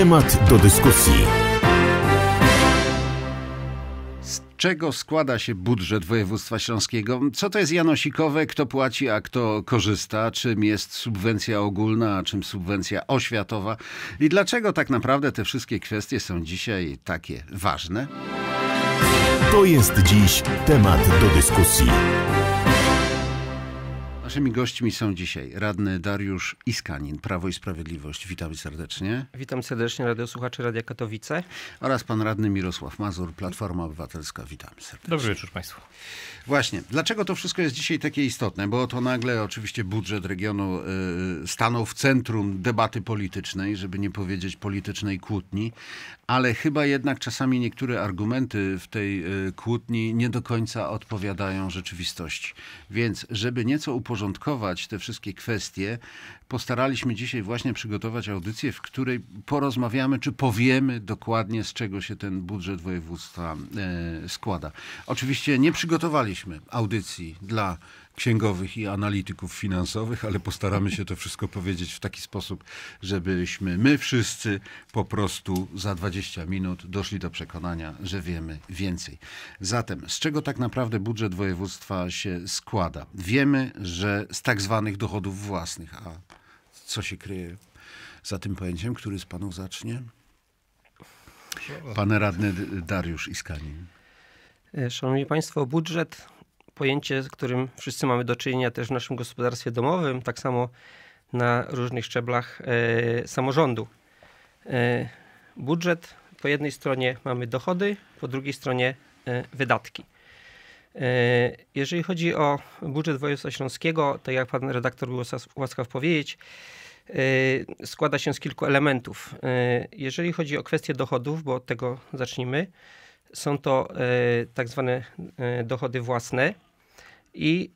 Temat do dyskusji. Z czego składa się budżet województwa śląskiego? Co to jest janosikowe, kto płaci, a kto korzysta? Czym jest subwencja ogólna, a czym subwencja oświatowa? I dlaczego tak naprawdę te wszystkie kwestie są dzisiaj takie ważne? To jest dziś temat do dyskusji. Naszymi gośćmi są dzisiaj radny Dariusz Iskanin, Prawo i Sprawiedliwość. Witamy serdecznie. Witam serdecznie radiosłuchaczy Radia Katowice. Oraz pan radny Mirosław Mazur, Platforma Obywatelska. Witamy serdecznie. Dobry wieczór Państwu. Właśnie, dlaczego to wszystko jest dzisiaj takie istotne? Bo to nagle oczywiście budżet regionu y, stanął w centrum debaty politycznej, żeby nie powiedzieć politycznej kłótni, ale chyba jednak czasami niektóre argumenty w tej y, kłótni nie do końca odpowiadają rzeczywistości. Więc, żeby nieco uporządkować te wszystkie kwestie, postaraliśmy dzisiaj właśnie przygotować audycję, w której porozmawiamy, czy powiemy dokładnie, z czego się ten budżet województwa e, składa. Oczywiście nie przygotowaliśmy audycji dla księgowych i analityków finansowych, ale postaramy się to wszystko powiedzieć w taki sposób, żebyśmy my wszyscy po prostu za 20 minut doszli do przekonania, że wiemy więcej. Zatem, z czego tak naprawdę budżet województwa się składa? Wiemy, że z tak zwanych dochodów własnych, a co się kryje za tym pojęciem? Który z panów zacznie? Pan radny Dariusz Iskanin. E, Szanowni Państwo, budżet, pojęcie, z którym wszyscy mamy do czynienia też w naszym gospodarstwie domowym, tak samo na różnych szczeblach e, samorządu. E, budżet po jednej stronie mamy dochody, po drugiej stronie e, wydatki. E, Jeżeli chodzi o budżet województwa śląskiego, tak jak pan redaktor był łas- łaskaw powiedzieć, e, składa się z kilku elementów. E, Jeżeli chodzi o kwestię dochodów, bo od tego zacznijmy, są to tak zwane dochody własne i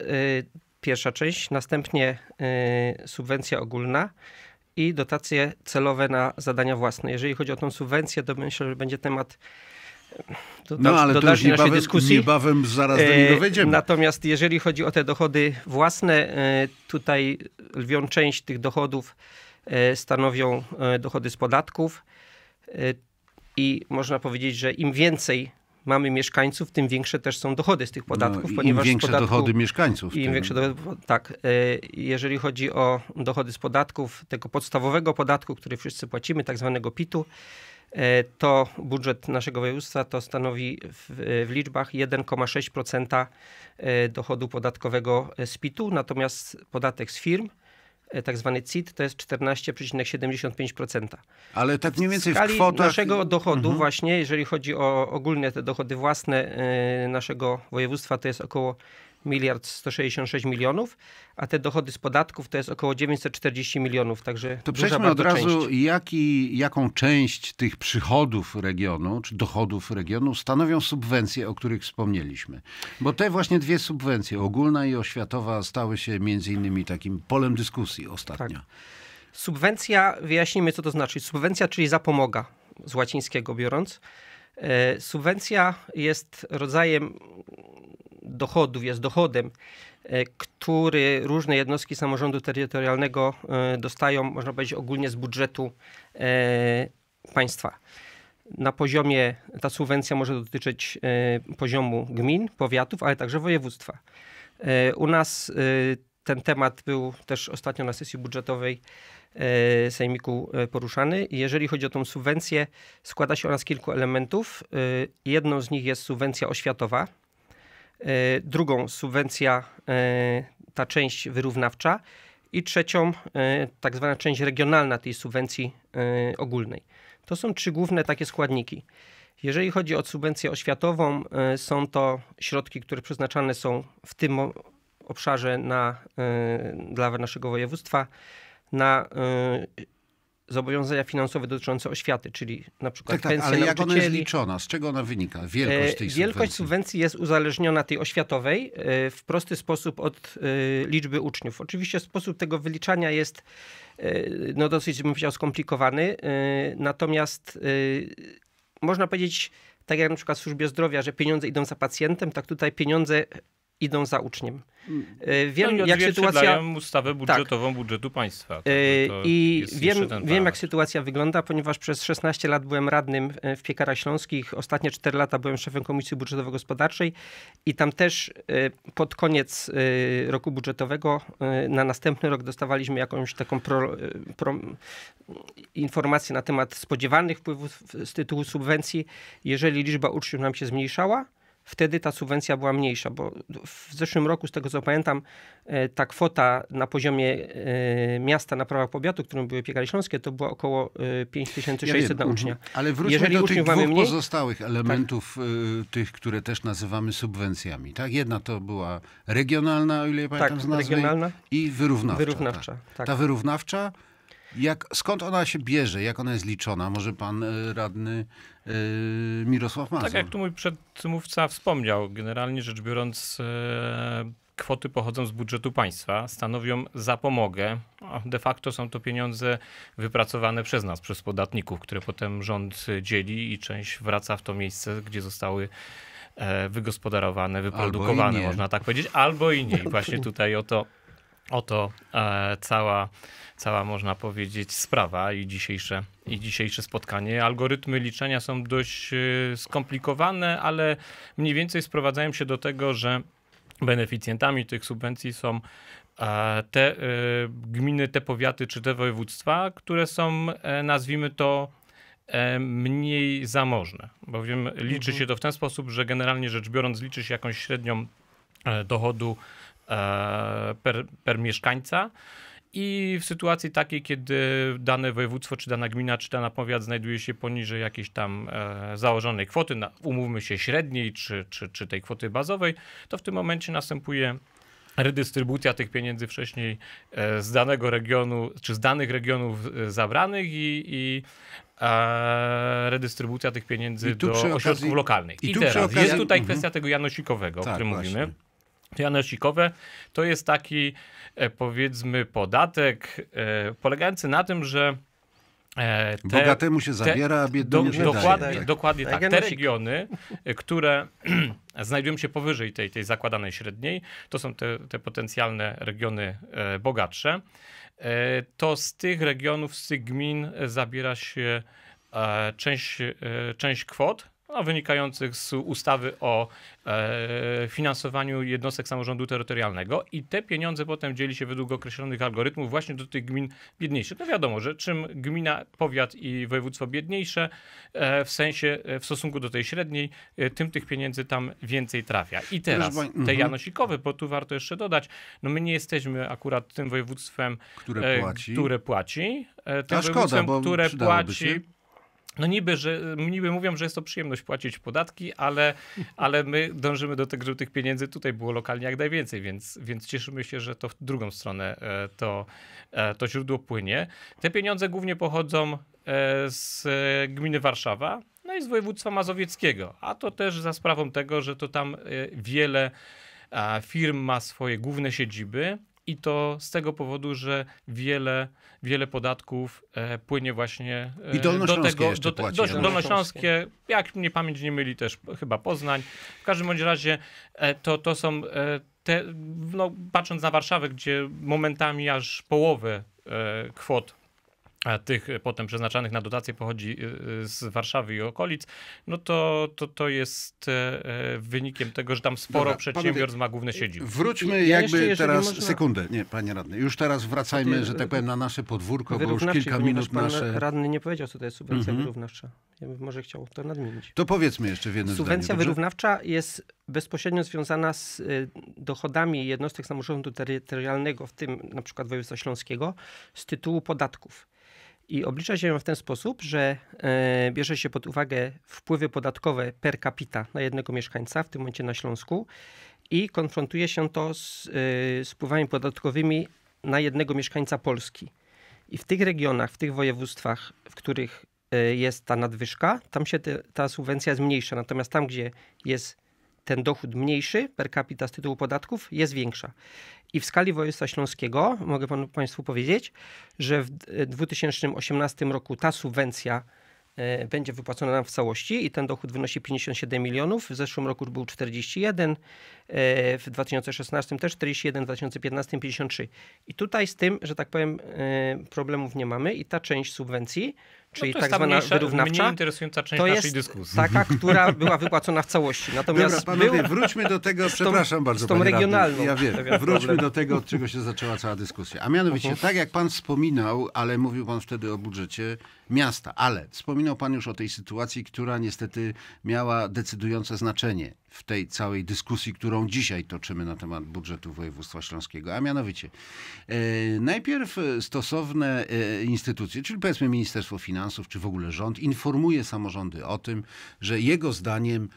pierwsza część, następnie subwencja ogólna i dotacje celowe na zadania własne. Jeżeli chodzi o tą subwencję, to myślę, że będzie temat do, No ale do to już niebawem, dyskusji. niebawem zaraz do E, niego wejdziemy. Natomiast jeżeli chodzi o te dochody własne, e, tutaj lwią część tych dochodów e, stanowią dochody z podatków i można powiedzieć, że im więcej mamy mieszkańców, tym większe też są dochody z tych podatków, no, Im ponieważ z większe podatku, dochody mieszkańców. Im tym- większe dochody, tak. Jeżeli chodzi o dochody z podatków, tego podstawowego podatku, który wszyscy płacimy, tak zwanego PIT-u, to budżet naszego województwa to stanowi w, w liczbach 1,6% e, dochodu podatkowego z PIT-u, natomiast podatek z firm, e, tak zwany CIT, to jest 14,75%. Ale tak mniej więcej w skali kwotach... naszego dochodu Mhm. właśnie, jeżeli chodzi o ogólnie te dochody własne e, naszego województwa, to jest około miliard 166 milionów, a te dochody z podatków to jest około 940 milionów, także To przejdźmy od razu, jaki, jaką część tych przychodów regionu, czy dochodów regionu stanowią subwencje, o których wspomnieliśmy. Bo te właśnie dwie subwencje, ogólna i oświatowa, stały się między innymi takim polem dyskusji ostatnio. Tak. Subwencja, wyjaśnijmy co to znaczy. Subwencja, czyli zapomoga, z łacińskiego biorąc. E, Subwencja jest rodzajem dochodów, jest dochodem, e, który różne jednostki samorządu terytorialnego e, dostają, można powiedzieć, ogólnie z budżetu e, państwa. Na poziomie, ta subwencja może dotyczyć poziomu gmin, powiatów, ale także województwa. U nas ten temat był też ostatnio na sesji budżetowej Sejmiku poruszany. Jeżeli chodzi o tą subwencję, składa się ona z kilku elementów. Jedną z nich jest subwencja oświatowa, drugą subwencja, e, ta część wyrównawcza i trzecią e, tak zwana część regionalna tej subwencji e, ogólnej. To są trzy główne takie składniki. Jeżeli chodzi o subwencję oświatową, e, są to środki, które przeznaczane są w tym obszarze na, e, dla naszego województwa na e, zobowiązania finansowe dotyczące oświaty, czyli na przykład Tak, tak, ale jak ona jest liczona? Z czego ona wynika? Wielkość E, tej Wielkość subwencji? subwencji jest uzależniona tej oświatowej e, w prosty sposób od e, liczby uczniów. Oczywiście sposób tego wyliczania jest no, dosyć, bym powiedział, skomplikowany, natomiast można powiedzieć, tak jak na przykład w służbie zdrowia, że pieniądze idą za pacjentem, tak tutaj pieniądze idą za uczniem. E, Wiem, no, jak sytuacja. ustawę budżetową tak. budżetu państwa. To, to I wiem, wiem, jak sytuacja wygląda, ponieważ przez 16 lat byłem radnym w Piekarach Śląskich. Ostatnie 4 lata byłem szefem Komisji Budżetowo-Gospodarczej i tam też pod koniec roku budżetowego na następny rok dostawaliśmy jakąś taką pro, pro, informację na temat spodziewanych wpływów z tytułu subwencji. Jeżeli liczba uczniów nam się zmniejszała, wtedy ta subwencja była mniejsza, bo w zeszłym roku, z tego co pamiętam, e, ta kwota na poziomie e, miasta na prawach powiatu, którym były Piekary Śląskie, to była około 5600 ja na ucznia. Mhm. Ale wróćmy Jeżeli do tych dwóch mniej, pozostałych elementów, tak. tych, które też nazywamy subwencjami. Tak? Jedna to była regionalna, o ile ja pamiętam tak, z nazwy, regionalna i wyrównawcza. wyrównawcza tak. Tak. Ta wyrównawcza jak, skąd ona się bierze? Jak ona jest liczona? Może pan e, radny Mirosław Mazur? Tak jak tu mój przedmówca wspomniał, generalnie rzecz biorąc e, kwoty pochodzą z budżetu państwa, stanowią zapomogę. De facto są to pieniądze wypracowane przez nas, przez podatników, które potem rząd dzieli i część wraca w to miejsce, gdzie zostały wygospodarowane, wyprodukowane, można tak powiedzieć, albo i nie. I właśnie tutaj o to, o to e, cała cała, można powiedzieć, sprawa i dzisiejsze, i dzisiejsze spotkanie. Algorytmy liczenia są dość e, skomplikowane, ale mniej więcej sprowadzają się do tego, że beneficjentami tych subwencji są e, te e, gminy, te powiaty czy te województwa, które są, nazwijmy to, mniej zamożne. Bowiem liczy mhm. się to w ten sposób, że generalnie rzecz biorąc, liczy się jakąś średnią dochodu per, per mieszkańca. I w sytuacji takiej, kiedy dane województwo, czy dana gmina, czy dana powiat znajduje się poniżej jakiejś tam e, założonej kwoty, umówmy się średniej, czy, czy, czy tej kwoty bazowej, to w tym momencie następuje redystrybucja tych pieniędzy wcześniej e, z danego regionu, czy z danych regionów e, zabranych i, i e, redystrybucja tych pieniędzy do okazji, ośrodków lokalnych. I, I teraz okazji, jest tutaj -huh. kwestia tego janosikowego, tak, o którym właśnie. mówimy. Janosikowe to jest taki e, powiedzmy podatek e, polegający na tym, że e, te, Bogatemu się zabiera, a biednemu do, się dokładnie, daje. Tak. Dokładnie tak. Te regiony, które znajdują się powyżej tej, tej zakładanej średniej, to są te, te potencjalne regiony bogatsze, to z tych regionów, z tych gmin zabiera się część, część kwot, no, wynikających z ustawy o e, finansowaniu jednostek samorządu terytorialnego i te pieniądze potem dzieli się według określonych algorytmów właśnie do tych gmin biedniejszych. No wiadomo, że czym gmina, powiat i województwo biedniejsze, e, w sensie e, w stosunku do tej średniej, e, tym tych pieniędzy tam więcej trafia. I teraz te mhm. janosikowe, bo tu warto jeszcze dodać, no my nie jesteśmy akurat tym województwem, które e, płaci, które płaci tym A szkoda, bo które płaci się no niby, że, niby mówią, że jest to przyjemność płacić podatki, ale, ale my dążymy do tego, żeby tych pieniędzy tutaj było lokalnie jak najwięcej, więc, więc cieszymy się, że to w drugą stronę e, to, e, to źródło płynie. Te pieniądze głównie pochodzą e, z gminy Warszawa, no i z województwa mazowieckiego, a to też za sprawą tego, że to tam wiele firm ma swoje główne siedziby, i to z tego powodu, że wiele, wiele podatków e, płynie właśnie e, I do tego. Do, płaci, do, dolnośląskie, jak mnie pamięć nie myli, też chyba Poznań. W każdym bądź razie e, to, to są e, te, no, patrząc na Warszawę, gdzie momentami aż połowę e, kwot tych potem przeznaczanych na dotacje pochodzi y, z Warszawy i okolic, no to, to, to jest e, e, wynikiem tego, że tam sporo Dobra, przedsiębiorstw ma główne siedziby. Wróćmy I, jakby jeszcze, teraz, można... sekundę, nie, panie radny, już teraz wracajmy, że tak powiem, na nasze podwórko, bo już kilka minut nasze... radny nie powiedział, co to jest subwencja mhm. wyrównawcza. Ja bym może chciał to nadmienić. To powiedzmy jeszcze w jednym Subwencja zdaniu, wyrównawcza jest bezpośrednio związana z dochodami jednostek samorządu terytorialnego, w tym na przykład województwa śląskiego, z tytułu podatków. I oblicza się ją w ten sposób, że e, bierze się pod uwagę wpływy podatkowe per capita na jednego mieszkańca, w tym momencie na Śląsku, i konfrontuje się to z, e, z wpływami podatkowymi na jednego mieszkańca Polski. I w tych regionach, w tych województwach, w których e, jest ta nadwyżka, tam się te, ta subwencja zmniejsza. Natomiast tam, gdzie jest ten dochód mniejszy per capita z tytułu podatków, jest większa. I w skali województwa śląskiego mogę panu, Państwu powiedzieć, że w 2018 roku ta subwencja e, będzie wypłacona nam w całości i ten dochód wynosi 57 milionów. W zeszłym roku był 41, e, w 2016 też 41, w 2015 53. I tutaj z tym, że tak powiem, e, problemów nie mamy i ta część subwencji, czyli no to tak zwana mniejsza, wyrównawcza, mniej interesująca część to naszej jest dyskusji. taka, która była wypłacona w całości. Natomiast Dobra, panowie, był, wróćmy do tego, przepraszam bardzo, z tą panie radny. regionalną Ja wiem, wróćmy problem. do tego, od czego się zaczęła cała dyskusja. A mianowicie, tak jak pan wspominał, ale mówił pan wtedy o budżecie miasta, ale wspominał pan już o tej sytuacji, która niestety miała decydujące znaczenie w tej całej dyskusji, którą dzisiaj toczymy na temat budżetu województwa śląskiego. A mianowicie, e, najpierw e, stosowne e, instytucje, czyli powiedzmy Ministerstwo Finansów, czy w ogóle rząd, informuje samorządy o tym, że jego zdaniem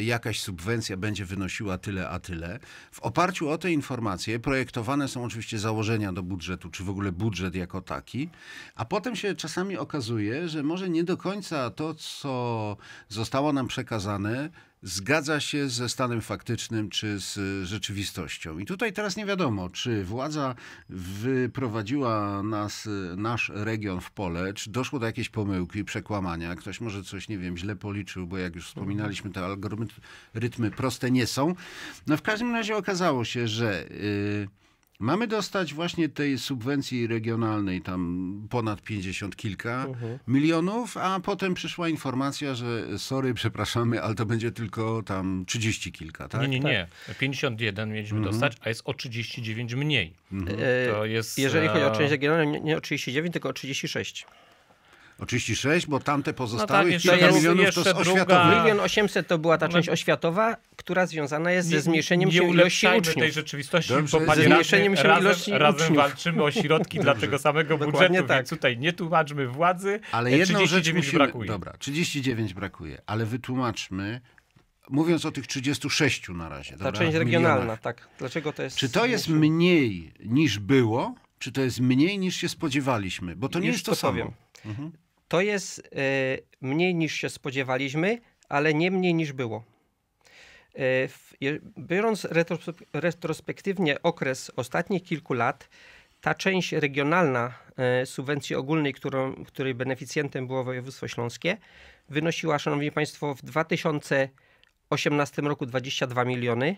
jakaś subwencja będzie wynosiła tyle, a tyle. W oparciu o te informacje projektowane są oczywiście założenia do budżetu, czy w ogóle budżet jako taki, a potem się czasami okazuje, że może nie do końca to, co zostało nam przekazane, zgadza się ze stanem faktycznym czy z rzeczywistością. I tutaj teraz nie wiadomo, czy władza wyprowadziła nas, nasz region w pole, czy doszło do jakiejś pomyłki, przekłamania. Ktoś może coś, nie wiem, źle policzył, bo jak już wspominaliśmy, te algorytmy proste nie są. No w każdym razie okazało się, że... Yy, Mamy dostać właśnie tej subwencji regionalnej tam ponad 50 kilka milionów, a potem przyszła informacja, że sorry, przepraszamy, ale to będzie tylko tam 30 kilka, tak? Nie, nie, nie. 51 mieliśmy Mhm. dostać, a jest o 39 mniej. e, To jest... jeżeli chodzi o e, część regionalną, nie, nie o 39, tylko o 36. O 36, bo tamte pozostałe tak, jeszcze kilka jest- milionów to jest oświatowe. Milion 800 to była ta No- część oświatowa, która związana jest ze nie- zmniejszeniem nie się ilości uczniów. tej rzeczywistości, Dobrze, bo panie zmniejszeniem radny, się razem, ilości razem uczniów. walczymy o środki dla tego samego budżetu, tak. więc tutaj nie tłumaczmy władzy, Ale e, jedną rzecz 39 musimy... brakuje. Dobra, 39 brakuje, ale wytłumaczmy, mówiąc o tych 36 na razie. Ta dobra, część regionalna, milionach. tak. Dlaczego to jest... Czy to jest mniej niż było, czy to jest mniej niż się spodziewaliśmy? Bo to nie Już jest to samo. powiem. To jest e, mniej niż się spodziewaliśmy, ale nie mniej niż było. Je, biorąc retros- retrospektywnie okres ostatnich kilku lat, ta część regionalna e, subwencji ogólnej, którą, której beneficjentem było województwo śląskie, wynosiła, szanowni państwo, w 2018 roku 22 miliony,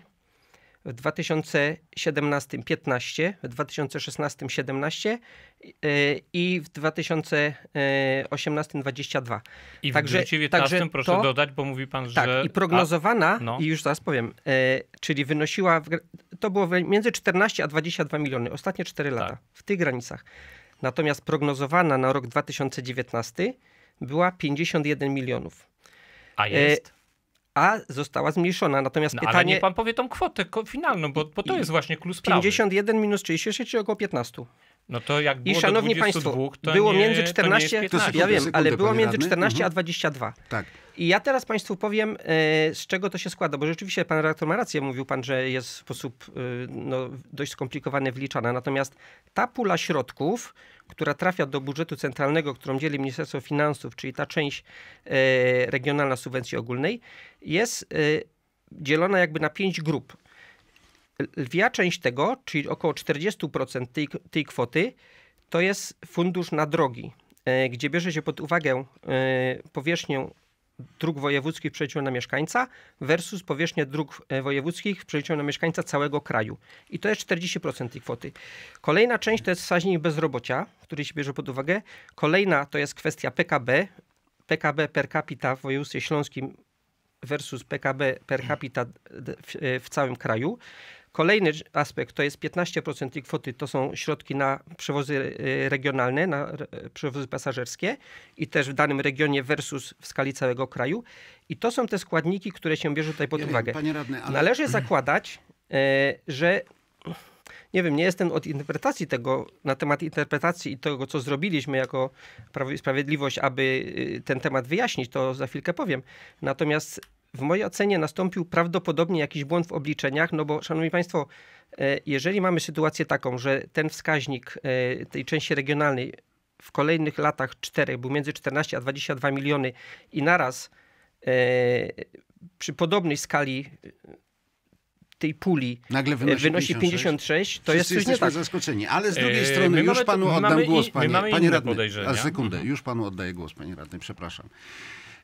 w 2017 15, w 2016 17 yy, i w 2018 22. I w Także- 2019 także proszę to- dodać, bo mówi pan, Tak, że... i prognozowana, no. i już zaraz powiem, e, czyli wynosiła, w, to było między 14 a 22 miliony, ostatnie 4 lata, Tak. w tych granicach. Natomiast prognozowana na rok 2019 była 51 milionów, A, a jest? A została zmniejszona. Natomiast No, ale pytanie, niech pan powie tą kwotę finalną, bo, bo to jest właśnie klucz sprawy. 51 minus 36, czyli około 15. No to jak było I szanowni do państwo, 22, to było nie, między To nie 14, jest To 15. ja wiem, sekundę, ale było między radny. 14 a Mhm. 22. Tak. I ja teraz Państwu powiem, e, z czego to się składa, bo rzeczywiście pan redaktor ma rację, mówił pan, że jest w sposób e, no, dość skomplikowany wliczana. Natomiast ta pula środków, która trafia do budżetu centralnego, którą dzieli Ministerstwo Finansów, czyli ta część e, regionalna subwencji ogólnej, jest dzielona jakby na pięć grup. Lwia część tego, czyli około 40% tej, tej kwoty, to jest fundusz na drogi, e, gdzie bierze się pod uwagę e, powierzchnię dróg wojewódzkich w przeliczeniu na mieszkańca versus powierzchnię dróg e, wojewódzkich w przeliczeniu na mieszkańca całego kraju. I to jest 40% tej kwoty. Kolejna część to jest wskaźnik bezrobocia, który się bierze pod uwagę. Kolejna to jest kwestia PKB. PKB per capita w województwie śląskim versus PKB per capita w, w całym kraju. Kolejny aspekt to jest 15% tej kwoty to są środki na przewozy e, regionalne, na przewozy pasażerskie i też w danym regionie versus w skali całego kraju. I to są te składniki, które się bierze tutaj pod Ja wiem, uwagę. panie radny, ale Należy zakładać, e, że nie wiem, nie jestem od interpretacji tego, na temat interpretacji i tego, co zrobiliśmy jako Prawo i Sprawiedliwość, aby y, ten temat wyjaśnić, to za chwilkę powiem. Natomiast w mojej ocenie nastąpił prawdopodobnie jakiś błąd w obliczeniach, no bo, szanowni państwo, e, jeżeli mamy sytuację taką, że ten wskaźnik e, tej części regionalnej w kolejnych latach czterech był między 14 a 22 miliony i naraz e, przy podobnej skali tej puli Nagle wynosi, wynosi 56, to jest coś nie jesteśmy tak. zaskoczeni, ale z drugiej strony my już mamy- panu oddam głos, i- panie, radny. A sekundę, już panu oddaję głos, panie radny, przepraszam.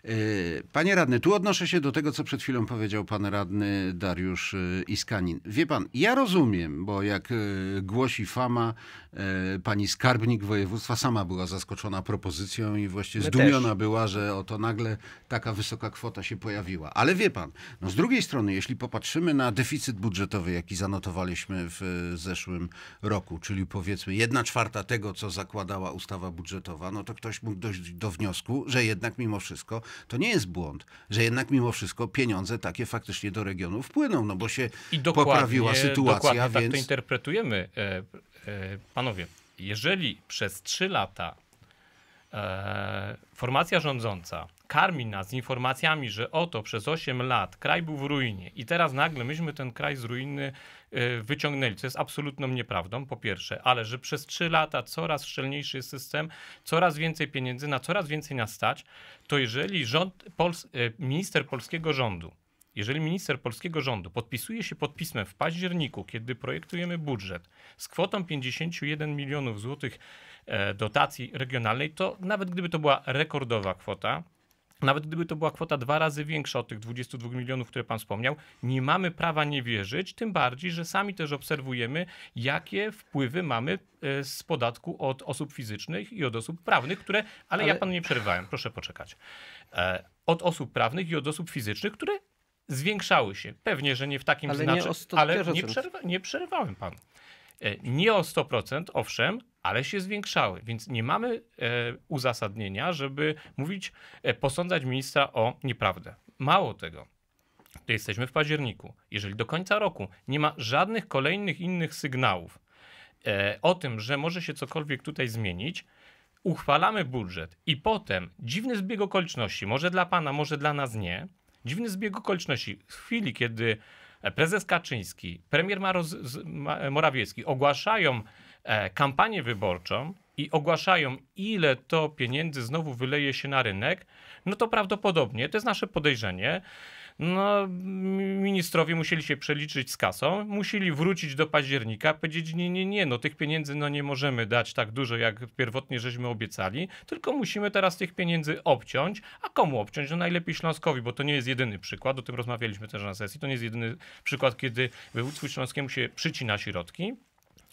Eee, Panie radny, tu odnoszę się do tego, co przed chwilą powiedział pan radny Dariusz e, Iskanin. Wie pan, ja rozumiem, bo jak e, głosi fama, e, pani skarbnik województwa sama była zaskoczona propozycją i właściwie My zdumiona też. była, że oto nagle taka wysoka kwota się pojawiła. Ale wie pan, no z drugiej strony, jeśli popatrzymy na deficyt budżetowy, jaki zanotowaliśmy w e, zeszłym roku, czyli powiedzmy jedna czwarta tego, co zakładała ustawa budżetowa, no to ktoś mógł dojść do wniosku, że jednak mimo wszystko to nie jest błąd, że jednak mimo wszystko pieniądze takie faktycznie do regionów wpłyną, no bo się I poprawiła sytuacja, dokładnie tak więc... to interpretujemy. E, e, panowie, jeżeli przez trzy lata e, formacja rządząca karmi nas informacjami, że oto przez 8 lat kraj był w ruinie i teraz nagle myśmy ten kraj z ruiny wyciągnęli, co jest absolutną nieprawdą, po pierwsze, ale że przez 3 lata coraz szczelniejszy system, coraz więcej pieniędzy, na coraz więcej nas stać, to jeżeli rząd, Pols, e, minister polskiego rządu jeżeli minister polskiego rządu podpisuje się pod pismem w październiku, kiedy projektujemy budżet z kwotą 51 milionów złotych e, dotacji regionalnej, to nawet gdyby to była rekordowa kwota, nawet gdyby to była kwota dwa razy większa od tych 22 milionów, które pan wspomniał, nie mamy prawa nie wierzyć, tym bardziej, że sami też obserwujemy, jakie wpływy mamy e, z podatku od osób fizycznych i od osób prawnych, które, ale, ja Ale- panu nie przerywałem, proszę poczekać. E, Od osób prawnych i od osób fizycznych, które zwiększały się. Pewnie, że nie w takim Ale znaczeniu, o 100%. ale nie, przerwa, nie przerywałem panu. E, Nie o 100%, owszem, ale się zwiększały, więc nie mamy e, uzasadnienia, żeby mówić, e, posądzać ministra o nieprawdę. Mało tego. Jesteśmy w październiku. Jeżeli do końca roku nie ma żadnych kolejnych innych sygnałów o tym, że może się cokolwiek tutaj zmienić, uchwalamy budżet i potem dziwny zbieg okoliczności, może dla pana, może dla nas nie, dziwny zbieg okoliczności w chwili, kiedy prezes Kaczyński, premier Maroz, Morawiecki ogłaszają e, kampanię wyborczą i ogłaszają, ile to pieniędzy znowu wyleje się na rynek, no to prawdopodobnie, to jest nasze podejrzenie, no, ministrowie musieli się przeliczyć z kasą, musieli wrócić do października, powiedzieć nie, nie, nie, no tych pieniędzy no nie możemy dać tak dużo, jak pierwotnie żeśmy obiecali, tylko musimy teraz tych pieniędzy obciąć. A komu obciąć? No najlepiej Śląskowi, bo to nie jest jedyny przykład, o tym rozmawialiśmy też na sesji, to nie jest jedyny przykład, kiedy województwu śląskiemu się przycina środki,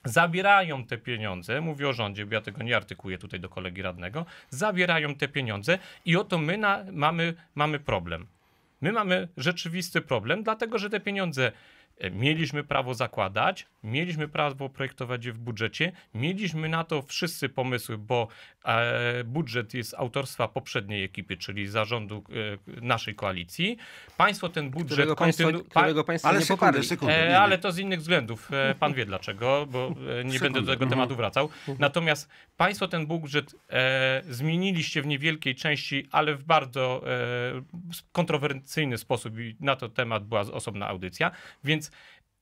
zabierają te pieniądze, mówię o rządzie, bo ja tego nie artykuję tutaj do kolegi radnego, zabierają te pieniądze i oto my na, mamy, mamy problem. My mamy rzeczywisty problem, dlatego że te pieniądze mieliśmy prawo zakładać, mieliśmy prawo projektować je w budżecie, mieliśmy na to wszyscy pomysły, bo e, budżet jest autorstwa poprzedniej ekipy, czyli zarządu e, naszej koalicji. Państwo ten budżet Którego państwo, kontynu- pa- którego państwo Ale nie sekundę, poparli. sekundę. nie, nie. ale to z innych względów. E, pan wie dlaczego, bo nie będę do tego Mhm. tematu wracał. Natomiast państwo ten budżet e, zmieniliście w niewielkiej części, ale w bardzo e, kontrowersyjny sposób i na to temat była osobna audycja, więc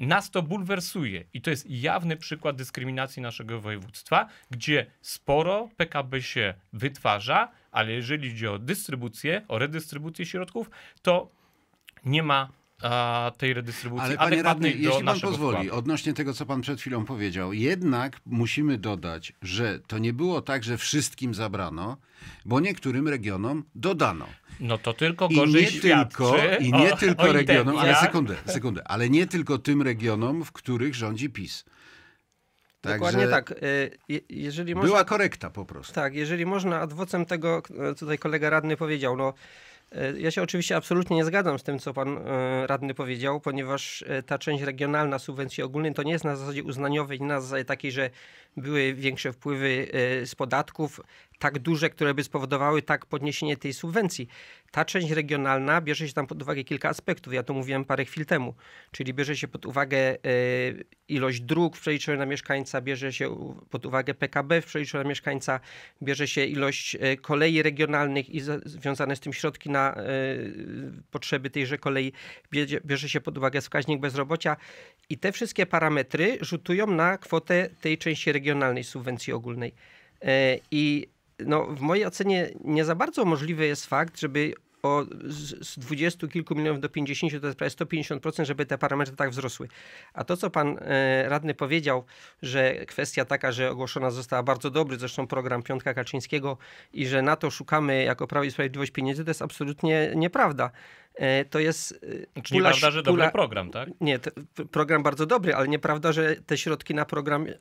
nas to bulwersuje. I to jest jawny przykład dyskryminacji naszego województwa, gdzie sporo PKB się wytwarza, ale jeżeli chodzi o dystrybucję, o redystrybucję środków, to nie ma a, tej redystrybucji Ale panie radny, jeśli pan pozwoli, wkładu. odnośnie tego, co pan przed chwilą powiedział, jednak musimy dodać, że to nie było tak, że wszystkim zabrano, bo niektórym regionom dodano. No to tylko I gorzej nie tylko, i nie o, tylko o regionom, ale sekundę, sekundę, ale nie tylko tym regionom, w których rządzi PiS. Dokładnie tak. Je- Jeżeli można, Była korekta po prostu. Tak, jeżeli można, adwocem tego, e, tutaj kolega radny powiedział, no ja się oczywiście absolutnie nie zgadzam z tym, co pan e, radny powiedział, ponieważ e, ta część regionalna subwencji ogólnej to nie jest na zasadzie uznaniowej, na zasadzie takiej, że były większe wpływy e, z podatków, tak duże, które by spowodowały tak podniesienie tej subwencji. Ta część regionalna bierze się tam pod uwagę kilka aspektów. Ja to mówiłem parę chwil temu. Czyli bierze się pod uwagę e, ilość dróg w przeliczeniu na mieszkańca, bierze się pod uwagę PKB w przeliczeniu na mieszkańca, bierze się ilość e, kolei regionalnych i za- związane z tym środki na potrzeby tejże kolei, bierze się pod uwagę wskaźnik bezrobocia i te wszystkie parametry rzutują na kwotę tej części regionalnej subwencji ogólnej. E, I no, w mojej ocenie nie za bardzo możliwy jest fakt, żeby o, z, 20 kilku milionów do 50, to jest prawie 150%, żeby te parametry tak wzrosły. A to, co pan e, radny powiedział, że kwestia taka, że ogłoszona została bardzo dobry, zresztą program Piątka Kaczyńskiego i że na to szukamy jako Prawo i Sprawiedliwość pieniędzy, to jest absolutnie nieprawda. E, to jest e, Znaczy nieprawda, że dobry program, tak? Nie, program bardzo dobry, ale nieprawda, że te środki na program e,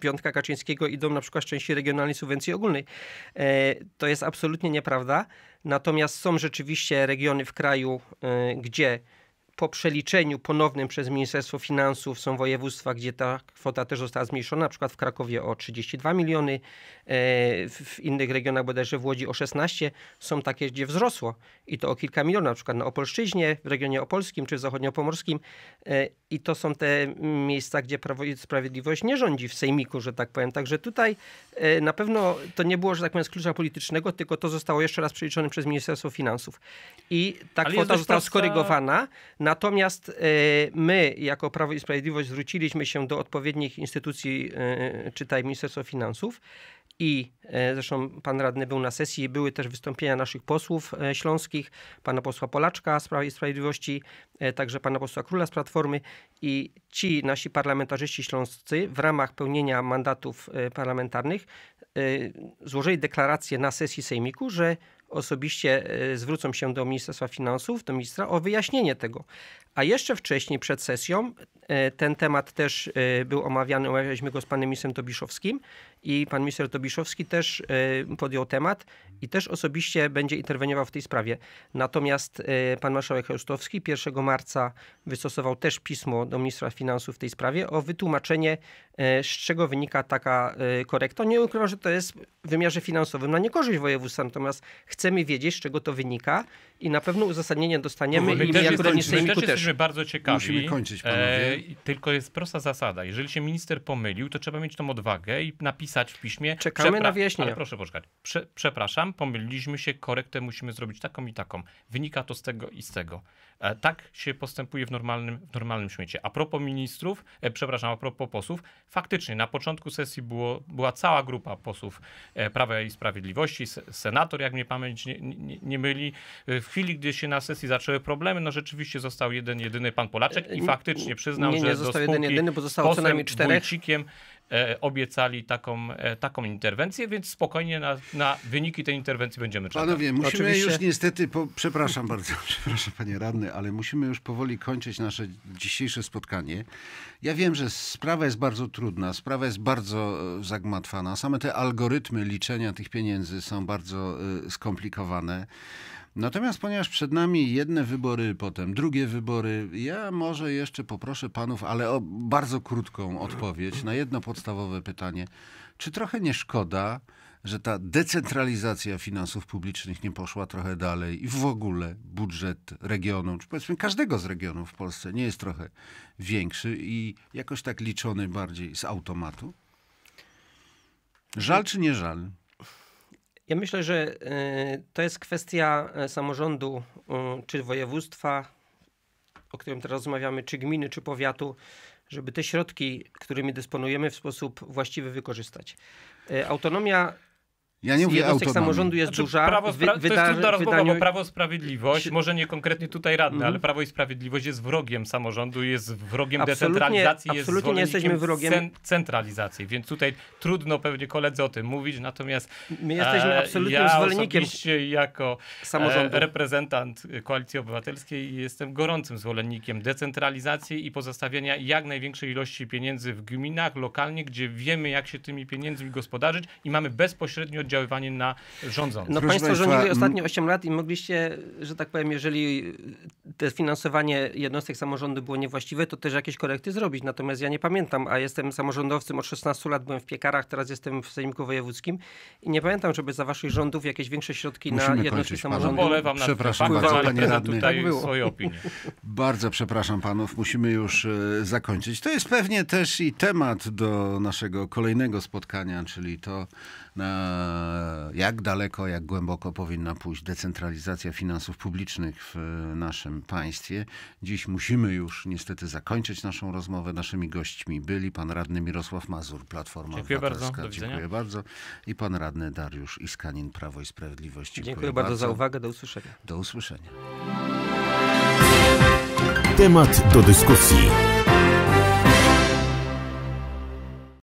Piątka Kaczyńskiego idą na przykład z części regionalnej subwencji ogólnej. E, to jest absolutnie nieprawda. Natomiast są rzeczywiście regiony w kraju, e, gdzie po przeliczeniu ponownym przez Ministerstwo Finansów są województwa, gdzie ta kwota też została zmniejszona, na przykład w Krakowie o 32 miliony, e, w innych regionach bodajże w Łodzi o 16. Są takie, gdzie wzrosło i to o kilka milionów, na przykład na Opolszczyźnie, w regionie opolskim czy w zachodniopomorskim. E, I to są te miejsca, gdzie Prawo i Sprawiedliwość nie rządzi w sejmiku, że tak powiem. Także tutaj e, na pewno to nie było, że tak powiem, z klucza politycznego, tylko to zostało jeszcze raz przeliczone przez Ministerstwo Finansów. I ta Ale kwota została prosta- skorygowana. Natomiast e, my, jako Prawo i Sprawiedliwość, zwróciliśmy się do odpowiednich instytucji, e, czytaj Ministerstwo Finansów, i e, zresztą pan radny był na sesji, były też wystąpienia naszych posłów śląskich, pana posła Polaczka z Prawa i Sprawiedliwości, także pana posła Króla z Platformy i ci nasi parlamentarzyści śląscy w ramach pełnienia mandatów parlamentarnych złożyli deklarację na sesji sejmiku, że osobiście e, zwrócą się do Ministerstwa Finansów, do ministra o wyjaśnienie tego. A jeszcze wcześniej, przed sesją, e, ten temat też e, był omawiany, omawialiśmy go z panem ministrem Tobiszowskim i pan minister Tobiszowski też e, podjął temat i też osobiście będzie interweniował w tej sprawie. Natomiast e, pan marszałek Chełstowski 1 marca wystosował też pismo do ministra finansów w tej sprawie o wytłumaczenie, e, z czego wynika taka e, korekta. Nie ukrywam, że to jest w wymiarze finansowym na niekorzyść województwa, natomiast chcemy wiedzieć, z czego to wynika i na pewno uzasadnienie dostaniemy My i też my jako sejmiku też też. jesteśmy bardzo ciekawi. Musimy kończyć, panowie. i tylko jest prosta zasada. Jeżeli się minister pomylił, to trzeba mieć tą odwagę i napisać w piśmie. Czekamy na "Przepra- wyjaśnienia. Ale proszę poczekać. Prze, przepraszam, pomyliliśmy się, korektę musimy zrobić taką i taką. Wynika to z tego i z tego. E, tak się postępuje w normalnym, w normalnym świecie. A propos ministrów, e, przepraszam, a propos posłów, faktycznie na początku sesji było, była cała grupa posłów e, Prawa i Sprawiedliwości, se- senator, jak mnie pamięć nie, nie, nie myli. W chwili, gdy się na sesji zaczęły problemy, no rzeczywiście został jeden, jedyny pan Polaczek i Nie- faktycznie przyznał, nie, nie że został do jeden, jedyny, bo zostało co najmniej czterech. Wójcikiem obiecali taką, taką interwencję, więc spokojnie na, na wyniki tej interwencji będziemy czekać. Panowie, musimy Oczywiście. już niestety, po, przepraszam bardzo, przepraszam panie radny, ale musimy już powoli kończyć nasze dzisiejsze spotkanie. Ja wiem, że sprawa jest bardzo trudna, sprawa jest bardzo e, zagmatwana. Same te algorytmy liczenia tych pieniędzy są bardzo e, skomplikowane. Natomiast ponieważ przed nami jedne wybory, potem drugie wybory, ja może jeszcze poproszę panów, ale o bardzo krótką odpowiedź na jedno podstawowe pytanie. Czy trochę nie szkoda, że ta decentralizacja finansów publicznych nie poszła trochę dalej i w ogóle budżet regionu, czy powiedzmy każdego z regionów w Polsce nie jest trochę większy i jakoś tak liczony bardziej z automatu? Żal czy nie żal? Ja myślę, że y, to jest kwestia e, samorządu, czy województwa, o którym teraz rozmawiamy, czy gminy, czy powiatu, żeby te środki, którymi dysponujemy, w sposób właściwy wykorzystać. Y, Autonomia Ja nie mówię jednostek samorządu jest Znaczy, duża. prawo, w spra- to jest trudna rozmowa, wydaniu- bo Prawo i Sprawiedliwość, może nie konkretnie tutaj radny, Mhm. ale Prawo i Sprawiedliwość jest wrogiem samorządu, jest wrogiem Absolutnie- decentralizacji, jest absolutnie nie jesteśmy wrogiem. cen- centralizacji, więc tutaj trudno pewnie koledzy o tym mówić, natomiast My jesteśmy e, absolutnym ja zwolennikiem osobiście jako samorządu. e, reprezentant Koalicji Obywatelskiej jestem gorącym zwolennikiem decentralizacji i pozostawienia jak największej ilości pieniędzy w gminach, lokalnie, gdzie wiemy jak się tymi pieniędzmi gospodarzyć i mamy bezpośrednie oddziaływanie na rządzących. No Proszę państwo państwa, rządzili m- ostatnie 8 lat i mogliście, że tak powiem, jeżeli te finansowanie jednostek samorządu było niewłaściwe, to też jakieś korekty zrobić. Natomiast ja nie pamiętam, a jestem samorządowcem od 16 lat, byłem w piekarach, teraz jestem w Sejmiku Wojewódzkim i nie pamiętam, żeby za waszych rządów jakieś większe środki Musimy na jednostki samorządu. Polewam na Przepraszam bardzo, ale panie radny. tutaj Tak było. swoje opinie. Bardzo przepraszam panów, musimy już e, zakończyć. To jest pewnie też i temat do naszego kolejnego spotkania, czyli to jak daleko, jak głęboko powinna pójść decentralizacja finansów publicznych w naszym państwie. Dziś musimy już niestety zakończyć naszą rozmowę. Naszymi gośćmi byli pan radny Mirosław Mazur, Platforma Dziękuję bardzo. Obywatelska. Dziękuję bardzo. I pan radny Dariusz Iskanin, Prawo i Sprawiedliwość. Dziękuję, bardzo za uwagę. Do usłyszenia. Do usłyszenia. Temat do dyskusji.